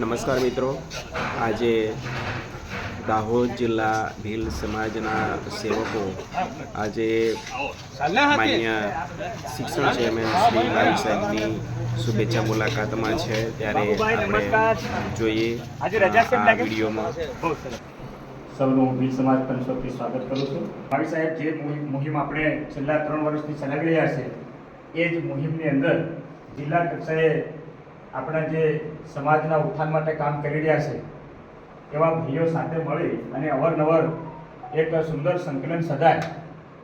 નમસ્કાર મિત્રો. આજે દાહોદ જિલ્લા ભીલ સમાજના સેવકો આજે માન્ય શિક્ષણ ચેરમેન શ્રી વાલી સાહેબની શુભેચ્છા મુલાકાતમાં છે. ત્યારે આપણે જોઈએ આ વિડીયોમાં. સૌનું ભીલ સમાજ પંચોથી સ્વાગત કરું છું. ભાવી સાહેબ જે મુહિમ આપણે છેલ્લા ત્રણ વર્ષથી ચલાવી રહ્યા છે એ જ મુહિમની અંદર જિલ્લા કક્ષાએ આપણા જે સમાજના ઉત્થાન માટે કામ કરી રહ્યા છે, એવા ભાઈઓ સાથે મળી અને અવારનવાર એક સુંદર સંકલન સધાય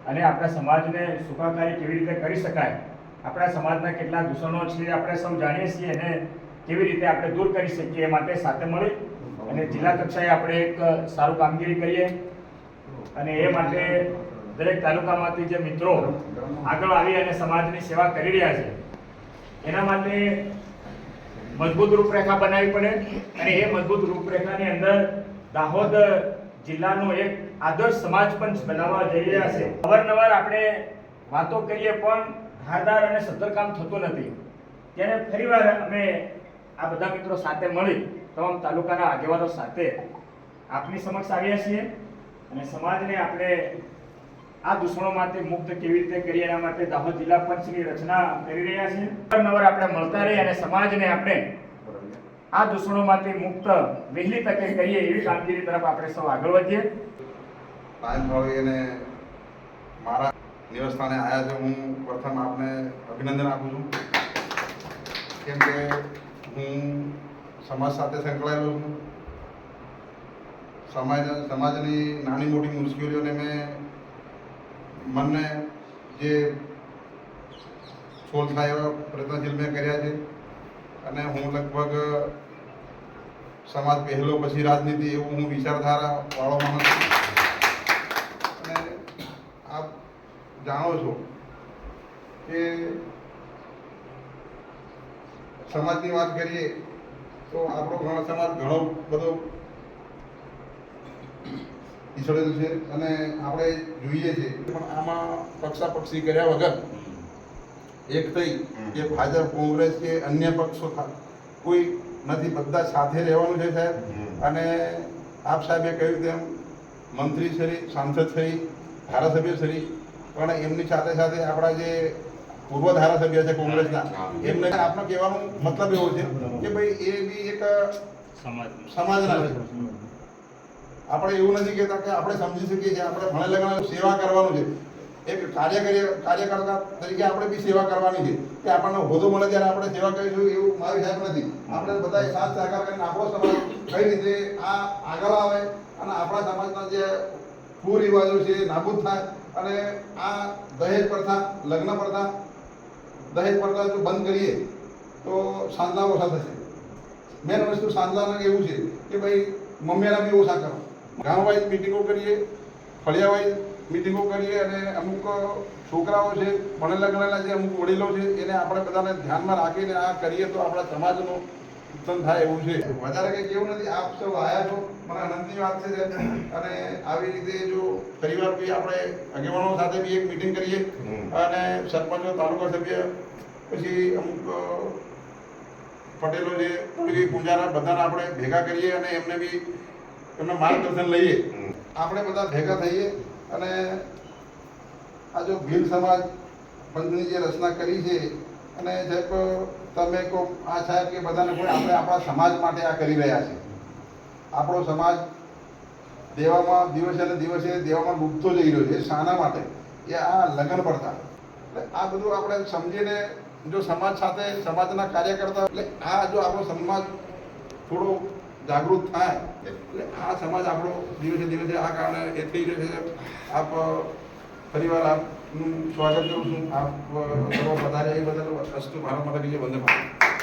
અને આપણા સમાજને સુખાકારી કેવી રીતે કરી શકાય, આપણા સમાજના કેટલા દૂષણો છે આપણે સૌ જાણીએ છીએ અને કેવી રીતે આપણે દૂર કરી શકીએ એ માટે સાથે મળી અને જિલ્લા કક્ષાએ આપણે એક સારું કામગીરી કરીએ અને એ માટે દરેક તાલુકામાંથી જે મિત્રો આગળ આવી અને સમાજની સેવા કરી રહ્યા છે, એના માટે મજબૂત રૂપરેખા બનાવવી પડે અને એ મજબૂત રૂપરેખાની અંદર દાહોદ જિલ્લાનો એક આદર્શ સમાજ પંચ બનાવવા જઈ રહ્યા છે. અવારનવાર આપણે વાતો કરીએ પણ ધારદાર અને સદ્ધર થતું નથી. ત્યારે ફરીવાર અમે આ બધા મિત્રો સાથે મળી તમામ તાલુકાના આગેવાનો સાથે આપની સમક્ષ આવ્યા છીએ અને સમાજને આપણે આ દૂષણોમાંથી મુક્ત કેવી રીતે કરીએ એના માટે દાહોદ જિલ્લા પંચની રચના કરી રહ્યા છીએ. અવારનવાર આપણે મળતા રહીએ અને સમાજને આપણે આ દૂષણોમાંથી મુક્ત વહેલી તકે કરીએ એવી કામગીરી તરફ આપણે સૌ આગળ વધીએ. પાયનભાઈ અને મારા નિવાસસ્થાને આવ્યા છે. હું પ્રથમ આપને અભિનંદન આપું છું. કેમ કે હું સમાજ સાથે સંકળાયેલો છું. સમાજ, સમાજની નાની મોટી મુશ્કેલીઓને મેં મનને જે સોલ્વ થાય એવા પ્રયત્નશીલ મેં કર્યા છે. અને હું લગભગ સમાજ પહેલો પછી રાજનીતિ એવું હું વિચારધારા વાળો માણસ અને આપ જાણો છો કે સમાજની વાત કરીએ તો આપણો ઘણો સમાજ ઘણો બધો પીછળેલું છે અને આપણે જોઈએ છીએ પણ આમાં પક્ષાપક્ષી કર્યા વગર એક થઈ કે ભાજપ કોંગ્રેસ કે અન્ય પક્ષો કોઈ નથી બધા સાથે રહેવાનું છે સાહેબ. અને આપ સાહેબે કહ્યું તેમ મંત્રી શ્રી સાંસદ શ્રી ધારાસભ્ય શ્રી પણ એમની સાથે સાથે આપણા જે પૂર્વ ધારાસભ્ય છે કોંગ્રેસના એમને આપનો કહેવાનો મતલબ એવો છે કે ભાઈ એ બી એક સમાજના છે. આપણે એવું નથી કહેતા કે આપણે સમજી શકીએ છીએ, આપણે ભણે લગ્ન સેવા કરવાનું છે. એક કાર્યકરી કાર્યકર્તા તરીકે આપણે બી સેવા કરવાની છે. કે આપણને હોદો મળે ત્યારે આપણે સેવા કરીશું એવું મારી સાહેબ નથી. આપણે બધા સાથ સહકાર કરીને આપણો સમાજ. કઈ રીતે આ આગળ આવે અને આપણા સમાજના જે કુરિવાજો છે એ નાબૂદ થાય અને આ દહેજ પ્રથા, લગ્ન પ્રથા, દહેજ પ્રથા જો બંધ કરીએ, તો સાંધા ઓછા થશે. મેન વસ્તુ સાંધલાના એવું છે કે ભાઈ મમ્મીના બી ઓછા કરો. ગામ વાઇઝ મિટિંગો કરીએ ફળિયા વાઇઝ મિટિંગો કરીએ અને અમુક છોકરાઓ છે ભણેલા ગણેલા જે અમુક વડીલો છે એને આપણે બધાને ધ્યાનમાં રાખીને આ કરીએ તો આપણા સમાજનું ઉત્થાન થાય એવું છે. વધારે કંઈ કેવું નથી આપ સૌ આવ્યા છો મને આનંદની વાત છે અને આવી રીતે જો પરિવાર બી આપણે આગેવાનો સાથે બી એક મિટિંગ કરીએ અને સરપંચો તાલુકા સભ્ય પછી અમુક પટેલો છે પછી પૂજારા બધાને આપણે ભેગા કરીએ અને એમને બી એમના માર્ગદર્શન લઈએ. આપણે બધા ભેગા થઈએ અને આ જો ભીલ સમાજ પંથની જે રચના કરી છે અને સાહેબ તમે કહો આ સાહેબ કે બધાને કોઈ આપણે આપણા સમાજ માટે આ કરી રહ્યા છે. આપણો સમાજ દેવામાં દિવસે ને દિવસે દેવામાં ડૂબતો જઈ રહ્યો છે. શાના માટે? એ આ લગ્ન પડતા. એટલે આ બધું આપણે સમજીને જો સમાજ સાથે, સમાજના કાર્યકર્તા એટલે આ જો આપણો સમાજ થોડો જાગૃત થાય. એટલે આ સમાજ આપણો દિવસે દિવસે આ કારણે એ થઈ રહ્યો છે. આપ ફરીવાર આપનું સ્વાગત કરું છું. આપ પધાર્યા એ બદલ અસ્તુ મારા માટે બીજે વંદે માતરમ.